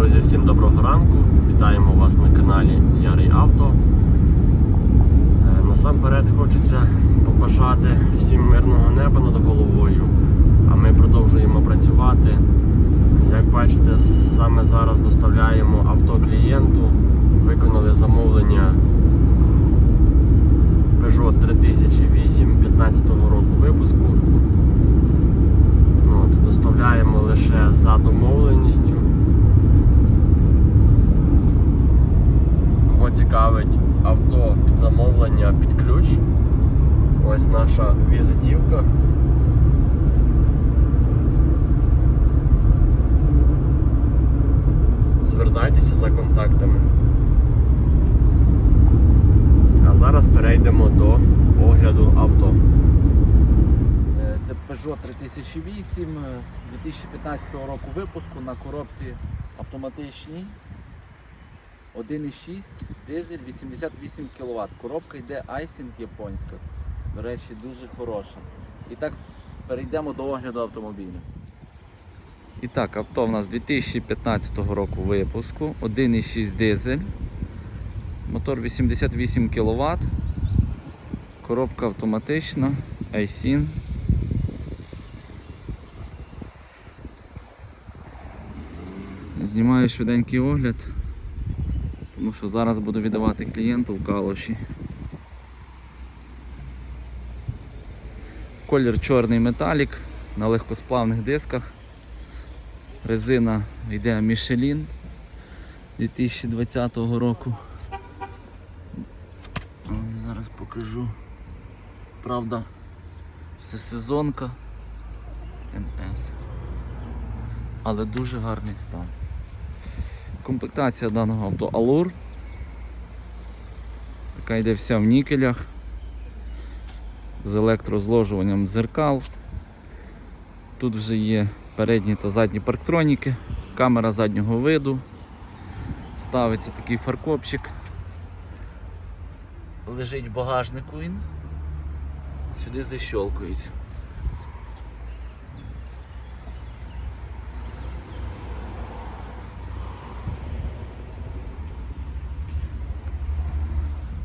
Друзі, всім доброго ранку. Вітаємо вас на каналі Ярий Авто. Е, Насамперед хочеться побажати всім мирного неба над головою, а ми продовжуємо працювати. Як бачите, саме зараз доставляємо авто клієнту. Виконали замовлення Peugeot 3008 15 року випуску. От, доставляємо лише за домовленістю. Кого цікавить авто під замовлення під ключ. Ось наша візитівка. Звертайтеся за контактами. А зараз перейдемо до огляду авто. Е, Це Peugeot 3008 е, 2015 року випуску на коробці автоматичній. 1,6 дизель 88 кВт. Коробка йде Айсінг японська. До речі, дуже хороша. І так перейдемо до огляду автомобіля. І так, авто в нас 2015 року випуску. 1,6 дизель. Мотор 88 кВт. Коробка автоматична. Айсін. Знімаю швиденький огляд, тому що зараз буду віддавати клієнту в калоші. Колір чорний металік на легкосплавних дисках. Резина йде Michelin 2020 року. Зараз покажу. Правда, все сезонка НС. Але дуже гарний стан. Комплектація даного авто Allure. Така йде вся в нікелях. З електрозложуванням дзеркал. Тут вже є передні та задні парктроніки, камера заднього виду. Ставиться такий фаркопчик. Лежить в багажнику він. Сюди защелкується.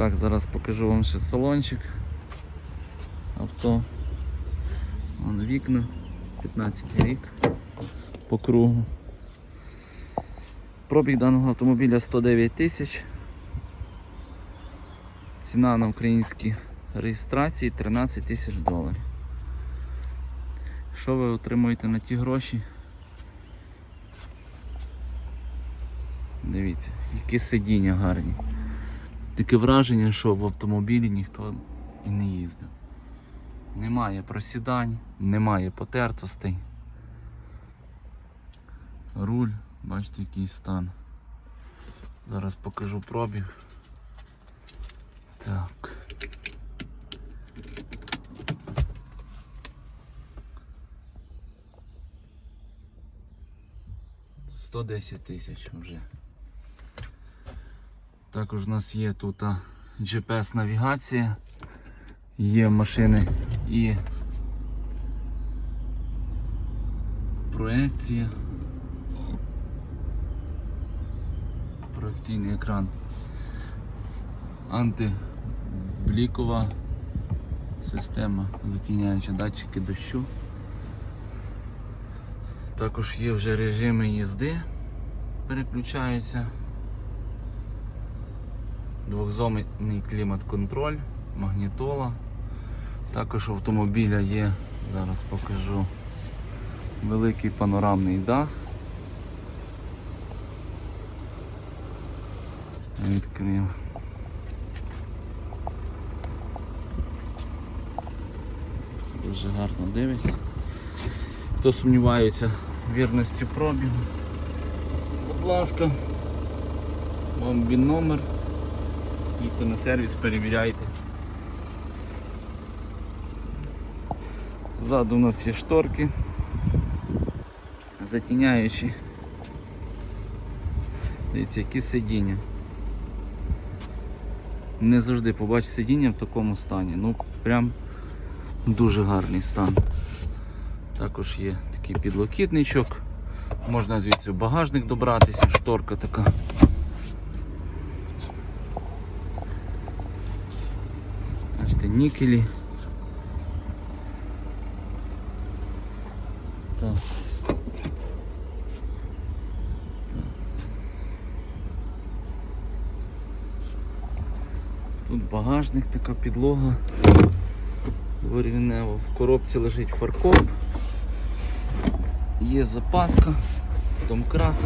Так, зараз покажу вам ще салончик. Авто. Вон вікна. 15 рік по кругу. Пробіг даного автомобіля 109 тисяч. Ціна на українській реєстрації 13 тисяч доларів. Що ви отримуєте на ті гроші? Дивіться, які сидіння гарні. Таке враження, що в автомобілі ніхто і не їздив. Немає просідань, немає потертостей. Руль, бачите, який стан. Зараз покажу пробіг. Так. Сто десять тисяч вже. Також у нас є тут GPS навігація, є машини і проекція. Проекційний екран. Антиблікова система, затіняюча датчики дощу. Також є вже режими їзди, переключаються. Двохзонний клімат-контроль, магнітола. Також у автомобіля є, зараз покажу, великий панорамний дах. Відкрив. Дуже гарно дивиться. Хто сумнівається в вірності пробігу, будь ласка, вам він номер. Їдьте на сервіс, перевіряйте. Ззаду у нас є шторки, затіняючі. Дивіться, які сидіння. Не завжди побачиш сидіння в такому стані. Ну прям дуже гарний стан. Також є такий підлокітничок, Можна звідси в багажник добратися, шторка така. Бачите, нікелі. Так. Тут багажник, така підлога. Дворівнево. В коробці лежить фаркоп. Є запаска, домкрат,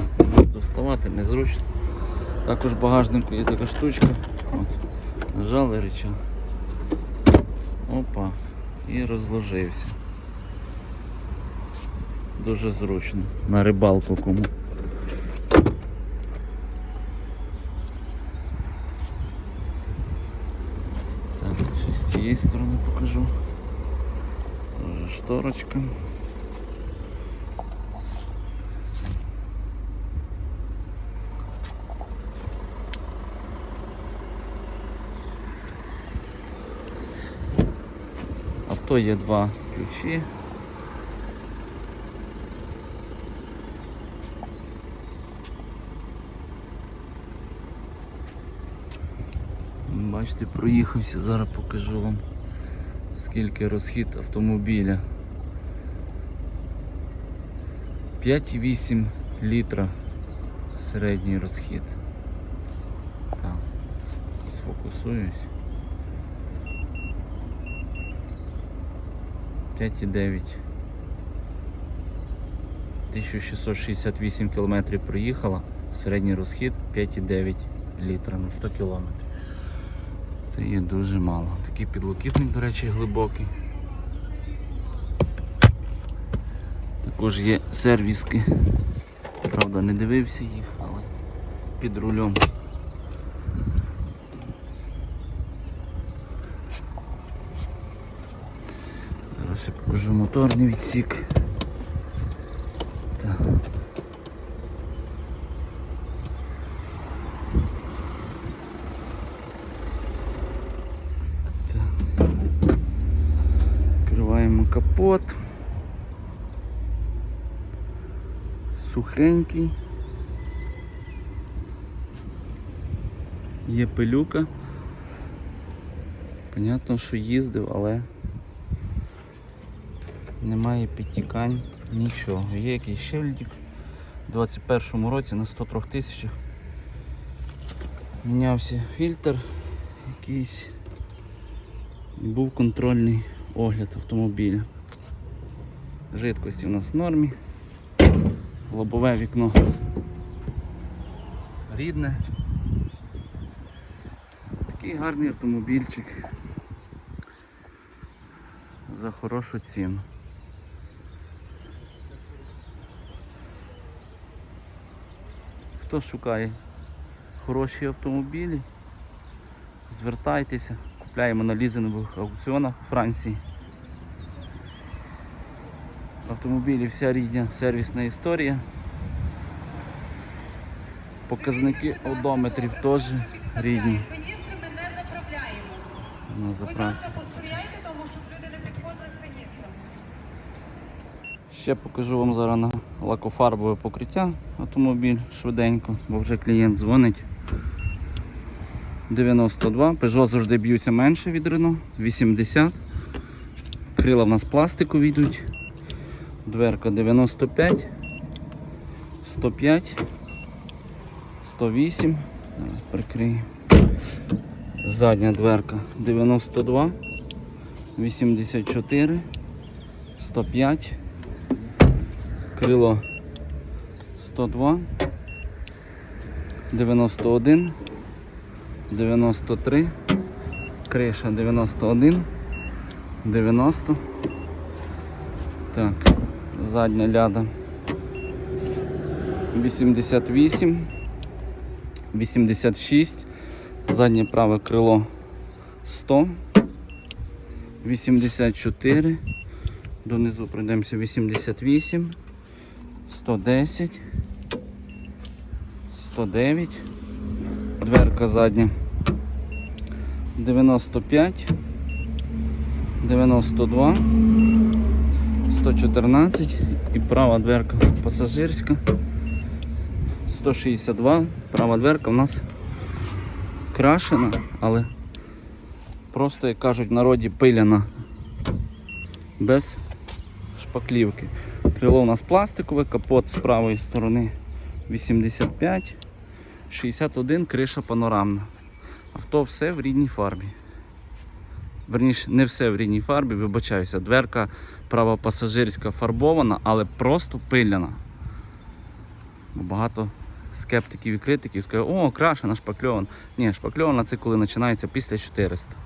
доставати незручно. Також в багажнику є така штучка. От. Нажали реча. Опа. І розложився. Дуже зручно. На рибалку кому. Так, ще з цієї сторони покажу. Тоже шторочка. Авто є два ключі. Бачите, проїхався, зараз покажу вам скільки розхід автомобіля. 5,8 літра середній розхід. Так, сфокусуюсь. 5,9. 1668 км проїхала, середній розхід 5,9 літра на 100 км. Це є дуже мало. Такий підлокітник, до речі, глибокий. Також є сервіски. Правда, не дивився їх, але під рулем. Зараз я покажу моторний відсік. Так. Капот. Сухенький. Є пилюка. Понятно, що їздив, але немає підтікань, нічого. Є якийсь щельдик у 21-му році на 103 тисячах. Мінявся фільтр якийсь. Був контрольний огляд автомобіля. Жидкості у нас в нормі. Лобове вікно рідне. Такий гарний автомобільчик за хорошу ціну. Хто шукає хороші автомобілі, звертайтеся, купляємо на лізингових аукціонах Франції. Автомобілі вся рідня сервісна історія. Показники одометрів теж рідні Каністрами не заправляємо. на Будь заправці. тому, щоб люди не підходили з каністрами. Ще покажу вам зараз на лакофарбове покриття автомобіль швиденько, бо вже клієнт дзвонить. 92, Peugeot завжди б'ються менше від Renault, 80. Крила в нас пластикові йдуть. Дверка 95, 105, 108. Зараз прикрию. Задня дверка 92, 84, 105. Крило 102, 91, 93, криша 91, 90. Так, задня ляда 88, 86, заднє праве крило 100, 84, донизу пройдемося 88. 110, 109, дверка задня 95, 92, 114 і права дверка пасажирська. 162. Права дверка у нас крашена, але просто, як кажуть, в народі пиляна. Без шпаклівки. Крило у нас пластикове, капот з правої сторони 85, 61, криша панорамна. Авто все в рідній фарбі. Верніше, не все в рідній фарбі, вибачаюся. Дверка права пасажирська фарбована, але просто пиляна. Багато скептиків і критиків скажуть, о, крашена, шпакльована. Ні, шпакльована це коли починається після 400.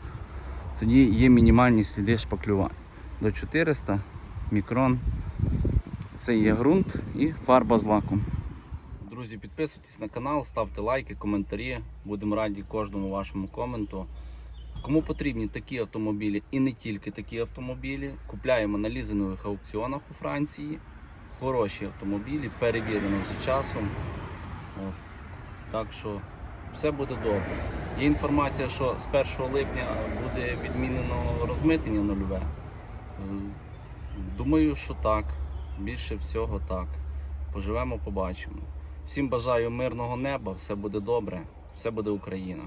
Тоді є мінімальні сліди шпаклювання. До 400 мікрон. Це є ґрунт і фарба з лаком. Друзі, підписуйтесь на канал, ставте лайки, коментарі. Будемо раді кожному вашому коменту. Кому потрібні такі автомобілі і не тільки такі автомобілі, купляємо на лізингових аукціонах у Франції. Хороші автомобілі, перевірені вже часом. От. Так що все буде добре. Є інформація, що з 1 липня буде відмінено розмитнення нульове. Е, Думаю, що так. Більше всього так. Поживемо, побачимо. Всім бажаю мирного неба, все буде добре, все буде Україна.